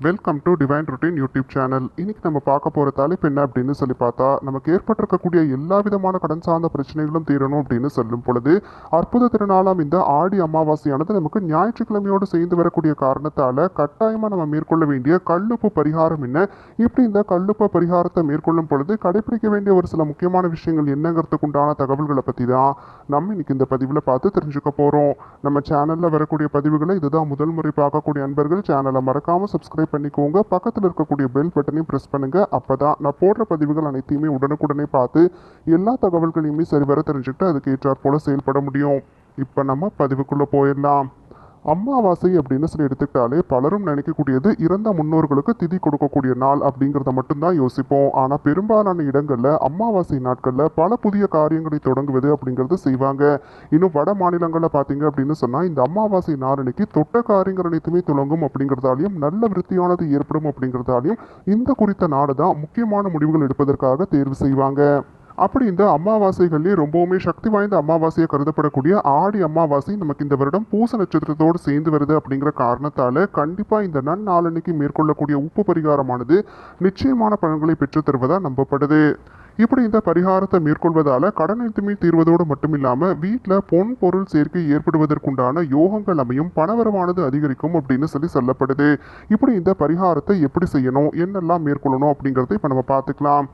Welcome to divine routine YouTube channel இன்னைக்கு நம்ம பார்க்க போகிற தலைப்பு என்ன அப்படின்னு சொல்லி பார்த்தா நமக்கு ஏற்பட்டிருக்கக்கூடிய எல்லா விதமான கடன் சார்ந்த பிரச்சனைகளும் தீரணும் அப்படின்னு சொல்லும் பொழுது அற்புத திருநாளாம் இந்த ஆடி அமாவாசையானது நமக்கு ஞாயிற்றுக்கிழமையோடு சேர்ந்து வரக்கூடிய காரணத்தால் கட்டாயமாக நம்ம மேற்கொள்ள வேண்டிய கல்லுப்பு பரிகாரம் என்ன? இப்படி இந்த கல்லுப்பு பரிகாரத்தை மேற்கொள்ளும் பொழுது கடைபிடிக்க வேண்டிய ஒரு சில முக்கியமான விஷயங்கள் என்னங்கிறதுக்கு உண்டான தகவல்களை பற்றி தான் நம்ம இன்றைக்கி இந்த பதிவில் பார்த்து தெரிஞ்சுக்க போகிறோம் நம்ம சேனலில் வரக்கூடிய பதிவுகளை இதுதான் முதல் முறை பார்க்கக்கூடிய அன்பர்கள். சேனலை மறக்காமல் சப்ஸ்கிரைப் பண்ணிக்கோங்க. பக்கத்தில் இருக்கக்கூடிய பெல் பட்டனையும் ப்ரெஸ் பண்ணுங்க. அப்பதான் நான் போடுற பதிவுகள் அனைத்தையுமே உடனுக்குடனே பார்த்து எல்லா தகவல்களையுமே சரிவர தெரிஞ்சுக்கிட்டு அதுக்கு ஏற்றாற் போல செயல்பட முடியும். இப்போ நம்ம பதிவுக்குள்ளே போயிடலாம். அமாவாசை அப்படின்னு சொல்லி எடுத்துக்கிட்டாலே பலரும் நினைக்கக்கூடியது இறந்த முன்னோர்களுக்கு திதி கொடுக்கக்கூடிய நாள் அப்படிங்கிறத மட்டும்தான் யோசிப்போம். ஆனால் பெரும்பாலான இடங்களில் அமாவாசை நாட்களில் பல புதிய காரியங்களை தொடங்குவது அப்படிங்கிறது செய்வாங்க. இன்னும் வட மாநிலங்களில் பார்த்தீங்க அப்படின்னு சொன்னால் இந்த அமாவாசை நாளன்னைக்கு தொட்ட காரியங்கள் அனைத்துமே துளங்கும் அப்படிங்கிறதாலையும் நல்ல விருத்தியானது ஏற்படும் அப்படிங்கிறதாலையும் இந்த குறித்த நாடு தான் முக்கியமான முடிவுகள் எடுப்பதற்காக தேர்வு செய்வாங்க. அப்படி இந்த அமாவாசைகள்லேயே ரொம்பவுமே சக்தி வாய்ந்த அமாவாசையை கருதப்படக்கூடிய ஆடி அமாவாசை நமக்கு இந்த வருடம் பூச நட்சத்திரத்தோடு சேர்ந்து வருது அப்படிங்கிற காரணத்தால் கண்டிப்பாக இந்த நன்னாளன்னைக்கு மேற்கொள்ளக்கூடிய உப்பு பரிகாரமானது நிச்சயமான பலன்களை பெற்றுத் தருவதாக நம்பப்படுது. இப்படி இந்த பரிகாரத்தை மேற்கொள்வதால் கடன் எழுத்துமே தீர்வதோடு மட்டுமில்லாமல் வீட்டில் பொன் பொருள் சேர்க்கை ஏற்படுவதற்குண்டான யோகங்கள் அமையும் பணவரமானது அதிகரிக்கும் அப்படின்னு சொல்லி சொல்லப்படுது. இப்படி இந்த பரிகாரத்தை எப்படி செய்யணும் என்னெல்லாம் மேற்கொள்ளணும் அப்படிங்கிறத இப்போ நம்ம பார்த்துக்கலாம்.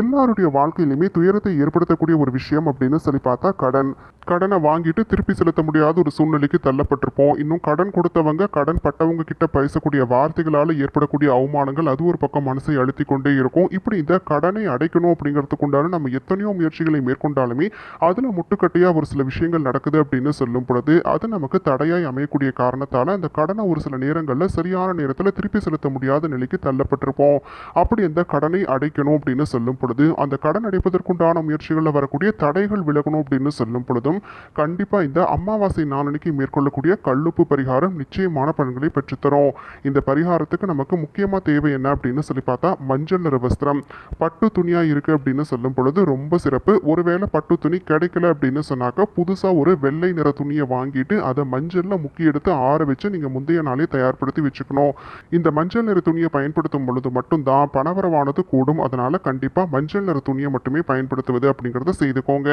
எல்லாருடைய வாழ்க்கையிலுமே துயரத்தை ஏற்படுத்தக்கூடிய ஒரு விஷயம் அப்படின்னு சொல்லி பார்த்தா கடன். கடனை வாங்கிட்டு திருப்பி செலுத்த முடியாத ஒரு சூழ்நிலைக்கு தள்ளப்பட்டிருப்போம். இன்னும் கடன் கொடுத்தவங்க கடன் பட்டவங்க கிட்ட பேசக்கூடிய வார்த்தைகளால் ஏற்படக்கூடிய அவமானங்கள் அது ஒரு பக்கம் மனசை அழுத்தி கொண்டே இருக்கும். இப்படி இந்த கடனை அடைக்கணும் அப்படிங்கிறதுக்கு உண்டான நம்ம எத்தனையோ முயற்சிகளை மேற்கொண்டாலுமே அதில் முட்டுக்கட்டையாக ஒரு சில விஷயங்கள் நடக்குது அப்படின்னு சொல்லும் பொழுது அது நமக்கு தடையாய் அமையக்கூடிய காரணத்தால் அந்த கடனை ஒரு சில நேரங்களில் சரியான நேரத்தில் திருப்பி செலுத்த முடியாத நிலைக்கு தள்ளப்பட்டிருப்போம். அப்படி அந்த கடனை அடைக்கணும் அப்படின்னு சொல்லும் பொழுது அந்த கடன் அடைப்பதற்குண்டான முயற்சிகளில் வரக்கூடிய தடைகள் விலகணும் அப்படின்னு சொல்லும் பொழுதும் கண்டிப்பாக இந்த அமாவாசை நாளன்னைக்கு மேற்கொள்ளக்கூடிய கல்லுப்பு பரிகாரம் நிச்சயமான பலன்களை பெற்றுத்தரும். இந்த பரிகாரத்துக்கு நமக்கு முக்கியமாக தேவை என்ன அப்படின்னு சொல்லி பார்த்தா மஞ்சள் நிற வஸ்திரம். பட்டு துணியாக இருக்குது அப்படின்னு சொல்லும் பொழுது ரொம்ப சிறப்பு. ஒருவேளை பட்டு துணி கிடைக்கல அப்படின்னு சொன்னாக்கா புதுசாக ஒரு வெள்ளை நிற துணியை வாங்கிட்டு அதை மஞ்சளில் முக்கி எடுத்து ஆற வச்சு நீங்கள் முந்தைய நாளே தயார்படுத்தி வச்சுக்கணும். இந்த மஞ்சள் நிற துணியை பயன்படுத்தும் பொழுது மட்டும்தான் பணவரவானது கூடும். அதனால் கண்டிப்பாக மஞ்சள் நிற துணியை மட்டுமே பயன்படுத்துவது அப்படிங்கிறத செய்துக்கோங்க.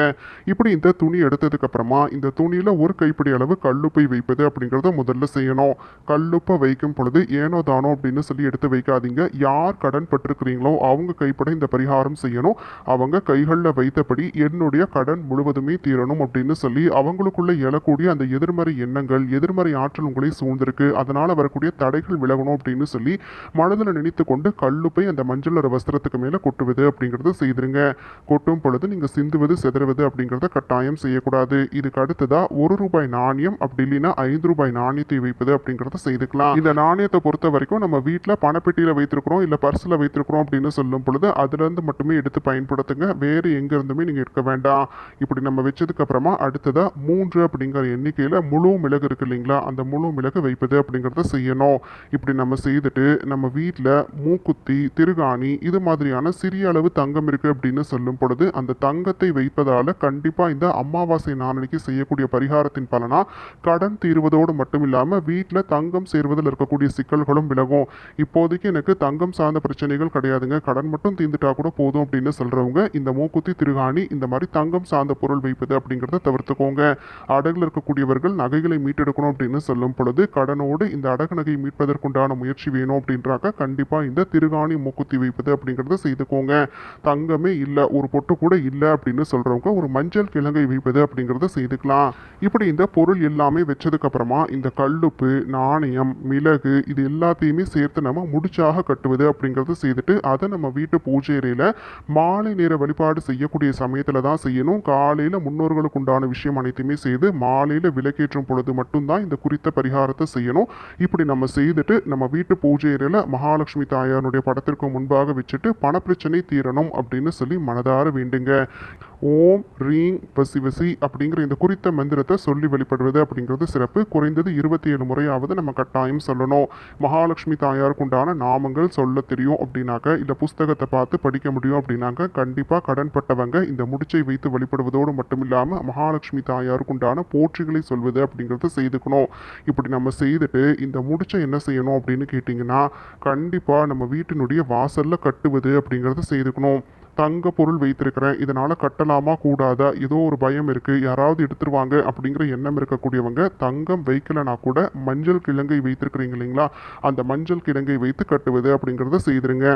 இப்படி இந்த துணி எடுத்ததுக்கப்புறமா இந்த துணியில் ஒரு கைப்பிடி அளவு கல்லுப்பை வைப்பது அப்படிங்கிறத முதல்ல செய்யணும். கல்லுப்பை வைக்கும் பொழுது ஏனோ தானோ அப்படின்னு சொல்லி எடுத்து வைக்காதீங்க. யார் கடன் பட்டிருக்கிறீங்களோ அவங்க கைப்பட இந்த பரிகாரம் செய்யணும். அவங்க கைகளில் வைத்தபடி என்னுடைய கடன் முழுவதுமே தீரணும் அப்படின்னு சொல்லி அவங்களுக்குள்ள எழக்கூடிய அந்த எதிர்மறை எண்ணங்கள் எதிர்மறை ஆற்றல் உங்களை சூழ்ந்திருக்கு. அதனால் வரக்கூடிய தடைகள் விலகணும் அப்படின்னு சொல்லி மனதில் நினைத்து கொண்டு கல்லுப்பை அந்த மஞ்சள் வஸ்திரத்துக்கு மேலே கொட்டுவது அப்படிங்கிறத செய்திருங்க. கொட்டும் பொழுது நீங்கள் சிந்துவது செதறுவது அப்படிங்கிறத கட்டாயம் செய்யக்கூடாது. இதுக்கு அடுத்ததா ஒரு ரூபாய் நாணயம் அப்படி இல்லைன்னா ஐந்து ரூபாய் நாணயத்தை வைப்பது அப்படிங்கிறத செய்துக்கலாம். இந்த நாணயத்தை பொறுத்த வரைக்கும் நம்ம வீட்டில் பணப்பெட்டியில் வைத்திருக்கிறோம் இல்லை பர்ஸில் வைத்திருக்கிறோம் அப்படின்னு சொல்லும் பொழுது அதுலேருந்து மட்டுமே எடுத்து பயன்படுத்துங்க. வேறு எங்க இருந்துமே நீங்கள் எடுக்க வேண்டாம். இப்படி நம்ம வச்சதுக்கு அப்புறமா அடுத்ததா மூன்று அப்படிங்கிற எண்ணிக்கையில் முழு மிளகு இருக்கு இல்லைங்களா? அந்த முழு மிளகு வைப்பது அப்படிங்கிறத செய்யணும். இப்படி நம்ம செய்துட்டு நம்ம வீட்டில் மூக்குத்தி திருகாணி இது மாதிரியான சிறிய அளவு தங்கம் இருக்கு அப்படின்னு சொல்லும் பொழுது அந்த தங்கத்தை வைப்பதால கண்டிப்பா இந்த அமாவாசை நாளனைக்கு செய்யக்கூடிய பரிகாரத்தின் பலனா கடன் தீர்வதோடு மட்டும் இல்லாம வீட்டில் தங்கம் சேர்வதில் இருக்கக்கூடிய சிக்கல்களும் விலகும். இப்போதைக்கு எனக்கு தங்கம் சார்ந்த பிரச்சனைகள் கிடையாதுங்க. கடன் மட்டும் தீர்ந்துட்டா கூட போதும் அப்படின்னு சொல்றவங்க இந்த மூக்குத்தி திருகாணி இந்த மாதிரி தங்கம் சார்ந்த பொருள் வைப்பது அப்படிங்கிறத தவிர்த்துக்கோங்க. அடகுல இருக்கக்கூடியவர்கள் நகைகளை மீட்டெடுக்கணும் அப்படின்னு சொல்லும் பொழுது கடனோடு இந்த அடகு நகை மீட்பதற்குண்டான முயற்சி வேணும் அப்படின்றாக்க கண்டிப்பா இந்த திருகாணி மூக்குத்தி வைப்பது அப்படிங்கிறத செய்துக்கோங்க. தங்கமே இல்லை ஒரு பொட்டு கூட இல்லை அப்படின்னு சொல்கிறவங்க ஒரு மஞ்சள் கிழங்கை வைப்பது அப்படிங்கிறத செய்துக்கலாம். இப்படி இந்த பொருள் எல்லாமே வச்சதுக்கப்புறமா இந்த கல்லுப்பு நாணயம் மிளகு இது எல்லாத்தையுமே சேர்த்து நம்ம முடிச்சாக கட்டுவது அப்படிங்கிறத செய்துட்டு அதை நம்ம வீட்டு பூஜை அறையில் மாலை நேர வழிபாடு செய்யக்கூடிய சமயத்தில் தான் செய்யணும். காலையில் முன்னோர்களுக்கு உண்டான விஷயம் அனைத்துமே செய்து மாலையில் விளக்கேற்றும் பொழுது மட்டும்தான் இந்த குறித்த பரிகாரத்தை செய்யணும். இப்படி நம்ம செய்துட்டு நம்ம வீட்டு பூஜை அறையில் மகாலட்சுமி தாயாருடைய படத்திற்கு முன்பாக வச்சுட்டு பணப்பிரச்சனை தீரணும். வரணும் அப்படின்னு சொல்லி மனதார வேண்டுங்க. ஓம் ரீங் வசி வசி அப்படிங்கிற இந்த குறித்த மந்திரத்தை சொல்லி வெளிப்படுவது அப்படிங்கிறது சிறப்பு. குறைந்தது இருபத்தி ஏழு முறையாவது நம்ம கட்டாயம் சொல்லணும். மகாலட்சுமி தாயாருக்கு உண்டான நாமங்கள் சொல்ல தெரியும் அப்படின்னாக்க இல்லை புஸ்தகத்தை பார்த்து படிக்க முடியும் அப்படின்னாக்க கண்டிப்பாக கடன்பட்டவங்க இந்த முடிச்சை வைத்து வழிபடுவதோடு மட்டும் இல்லாமல் மகாலட்சுமி தாயாருக்கு உண்டான போற்றிகளை சொல்வது அப்படிங்கிறத செய்துக்கணும். இப்படி நம்ம செய்துட்டு இந்த முடிச்சை என்ன செய்யணும் அப்படின்னு கேட்டிங்கன்னா கண்டிப்பாக நம்ம வீட்டினுடைய வாசலில் கட்டுவது அப்படிங்கிறத செய்துக்கணும். தங்க பொருள் வைத்திருக்கிறேன். இதனால் கட்டலாமா கூடாதா? ஏதோ ஒரு பயம் இருக்குது யாராவது எடுத்துருவாங்க அப்படிங்கிற எண்ணம் இருக்கக்கூடியவங்க தங்கம் வைக்கலைனா கூட மஞ்சள் கிழங்கை வைத்திருக்கிறீங்க இல்லைங்களா? அந்த மஞ்சள் கிழங்கை வைத்து கட்டுவது அப்படிங்கிறத செய்திருங்க.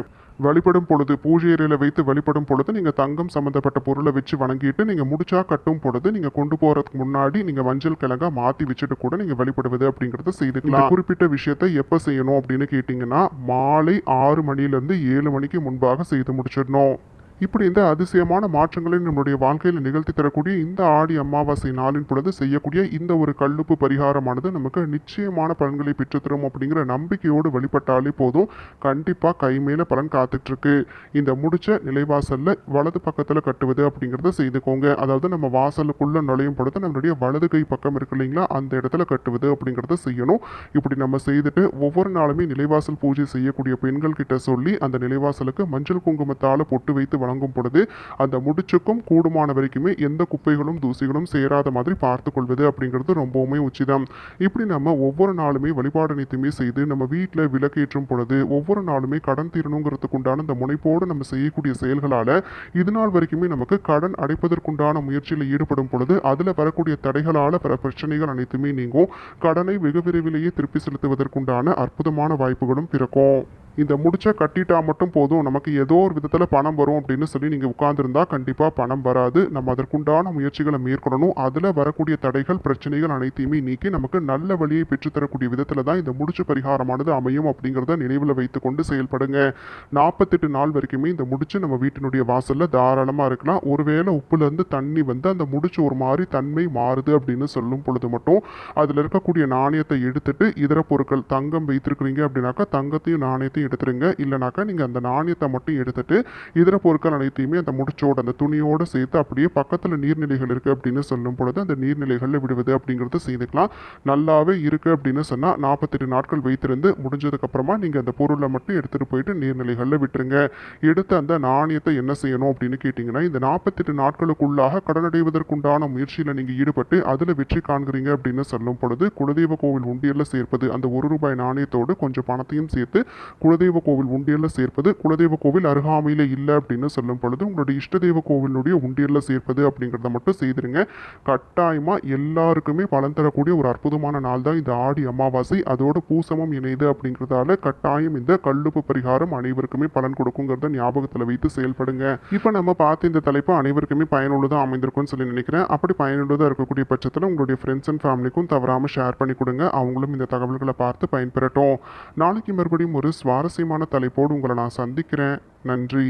வழிபடும் பொழுது பூஜை அறையில் வைத்து வழிபடும் பொழுது நீங்கள் தங்கம் சம்மந்தப்பட்ட பொருளை வச்சு வணங்கிட்டு நீங்கள் முடிச்சா கட்டும் பொழுது நீங்கள் கொண்டு போகிறதுக்கு முன்னாடி நீங்கள் மஞ்சள் கிழங்கா மாற்றி வச்சுட்டு கூட நீங்கள் வழிபடுவது அப்படிங்கிறத செய்துக்கலாம். குறிப்பிட்ட விஷயத்தை எப்போ செய்யணும் அப்படின்னு கேட்டிங்கன்னா மாலை ஆறு மணிலேருந்து ஏழு மணிக்கு முன்பாக செய்து முடிச்சிடணும். இப்படி இந்த அதிசயமான மாற்றங்களை நம்முடைய வாழ்க்கையில் நிகழ்த்தி தரக்கூடிய இந்த ஆடி அமாவாசை நாளின் பொழுது செய்யக்கூடிய இந்த ஒரு கல்லுப்பு பரிகாரமானது நமக்கு நிச்சயமான பலன்களை பெற்றுத்தரும் அப்படிங்கிற நம்பிக்கையோடு வழிபட்டாலே போதும். கண்டிப்பாக கை மேலே பலன் காத்துட்டு இருக்கு இந்த முடிச்ச நிலைவாசல்ல வலது பக்கத்தில் கட்டுவது அப்படிங்கிறத செய்துக்கோங்க. அதாவது நம்ம வாசலுக்குள்ள நுழையும் பொழுது நம்மளுடைய வலது கை பக்கம் இருக்கு இல்லைங்களா அந்த இடத்துல கட்டுவது அப்படிங்கிறத செய்யணும். இப்படி நம்ம செய்துட்டு ஒவ்வொரு நாளுமே நிலைவாசல் பூஜை செய்யக்கூடிய பெண்கள் கிட்ட சொல்லி அந்த நிலைவாசலுக்கு மஞ்சள் குங்குமத்தால் பொட்டு வைத்து வழங்கும் பொழுது அந்த முடிச்சுக்கும் கூடுமான வரைக்குமே எந்த குப்பைகளும் தூசிகளும் சேராத மாதிரி பார்த்து கொள்வது அப்படிங்கிறது ரொம்பவுமே உச்சிதம். இப்படி நம்ம ஒவ்வொரு நாளுமே வழிபாடு அனைத்துமே செய்து நம்ம வீட்டில் விளக்கேற்றும் பொழுது ஒவ்வொரு நாளுமே கடன் தீரணுங்கிறதுக்கு உண்டான இந்த முனைப்போடு நம்ம செய்யக்கூடிய செயல்களால் இது நாள் வரைக்குமே நமக்கு கடன் அடைப்பதற்குண்டான முயற்சியில் ஈடுபடும் பொழுது அதில் வரக்கூடிய தடைகளால் வர பிரச்சனைகள் அனைத்துமே நீங்கும். கடனை வெகு விரைவிலேயே திருப்பி செலுத்துவதற்குண்டான அற்புதமான வாய்ப்புகளும் பிறக்கும். இந்த முடிச்ச கட்டிட்டா மட்டும் போதும். நமக்கு ஏதோ ஒரு விதத்தில் பணம் வரும் அப்படின்னு சொல்லி நீங்கள் உட்கார்ந்துருந்தா கண்டிப்பாக பணம் வராது. நம்ம அதற்குண்டான முயற்சிகளை மேற்கொள்ளணும். அதில் வரக்கூடிய தடைகள் பிரச்சனைகள் அனைத்தையுமே நீக்கி நமக்கு நல்ல வழியை பெற்றுத்தரக்கூடிய விதத்தில் தான் இந்த முடிச்சு பரிகாரமானது அமையும் அப்படிங்கிறத நினைவில் வைத்துக்கொண்டு செயல்படுங்க. நாற்பத்தெட்டு நாள் வரைக்குமே இந்த முடிச்சு நம்ம வீட்டினுடைய வாசலில் தாராளமாக இருக்கலாம். ஒருவேளை உப்புலேருந்து தண்ணி வந்து அந்த முடிச்சு ஒரு மாதிரி தன்மை மாறுது அப்படின்னு சொல்லும் பொழுது மட்டும் அதில் இருக்கக்கூடிய நாணயத்தை எடுத்துட்டு இதர பொருட்கள் தங்கம் வைத்திருக்கிறீங்க அப்படின்னாக்கா தங்கத்தையும் நாணயத்தையும் எடுத்துருங்க. இல்லைனாக்கா நீங்கள் அந்த நாணயத்தை மட்டும் எடுத்துட்டு இதர பொருட்கள் பொருட்கள் அனைத்தையுமே அந்த முடிச்சோட அந்த துணியோடு சேர்த்து அப்படியே பக்கத்தில் நீர்நிலைகள் இருக்குது அப்படின்னு சொல்லும் பொழுது அந்த நீர்நிலைகளில் விடுவது அப்படிங்கிறத செய்துக்கலாம். நல்லாவே இருக்குது அப்படின்னு சொன்னால் நாற்பத்தெட்டு நாட்கள் வைத்திருந்து முடிஞ்சதுக்கப்புறமா நீங்கள் அந்த பொருளை மட்டும் எடுத்துகிட்டு போயிட்டு நீர்நிலைகளில் விட்டுருங்க. எடுத்து அந்த நாணயத்தை என்ன செய்யணும் அப்படின்னு கேட்டிங்கன்னா இந்த நாற்பத்தெட்டு நாட்களுக்குள்ளாக கடனடைவதற்குண்டான முயற்சியில் நீங்கள் ஈடுபட்டு அதில் வெற்றி காண்கிறீங்க அப்படின்னு சொல்லும் பொழுது குலதெய்வ கோவில் உண்டியலில் சேர்ப்பது அந்த ஒரு ரூபாய் நாணயத்தோடு கொஞ்சம் பணத்தையும் சேர்த்து குலதெய்வ கோவில் உண்டியலில் சேர்ப்பது குலதெய்வ கோவில் அருகாமையில் இல்லை அப்படின்னு சொல்லும் பொழுது உங்களுடைய இஷ்ட தெய்வ கோவிலுடைய உண்டியலில் சேர்ப்பது அப்படிங்கிறத மட்டும் செய்திருங்க. கட்டாயமாக எல்லாருக்குமே பலன் தரக்கூடிய ஒரு அற்புதமான நாள் தான் இந்த ஆடி அமாவாசை. அதோட பூசமும் இணையுது அப்படிங்கிறதால கட்டாயம் இந்த கல்லுப்பு பரிகாரம் அனைவருக்குமே பலன் கொடுக்குங்கிறத ஞாபகத்தில் வைத்து செயல்படுங்க. இப்போ நம்ம பார்த்த இந்த தலைப்பு அனைவருக்குமே பயனுள்ளதாக அமைந்திருக்கும்னு சொல்லி நினைக்கிறேன். அப்படி பயனுள்ளதாக இருக்கக்கூடிய பட்சத்தில் உங்களுடைய ஃப்ரெண்ட்ஸ் அண்ட் ஃபேமிலிக்கும் தவறாமல் ஷேர் பண்ணி கொடுங்க. அவங்களும் இந்த தகவல்களை பார்த்து பயன்பெறட்டும். நாளைக்கு மறுபடியும் ஒரு சுவாரஸ்யமான தலைப்போடு உங்களை நான் சந்திக்கிறேன். நன்றி.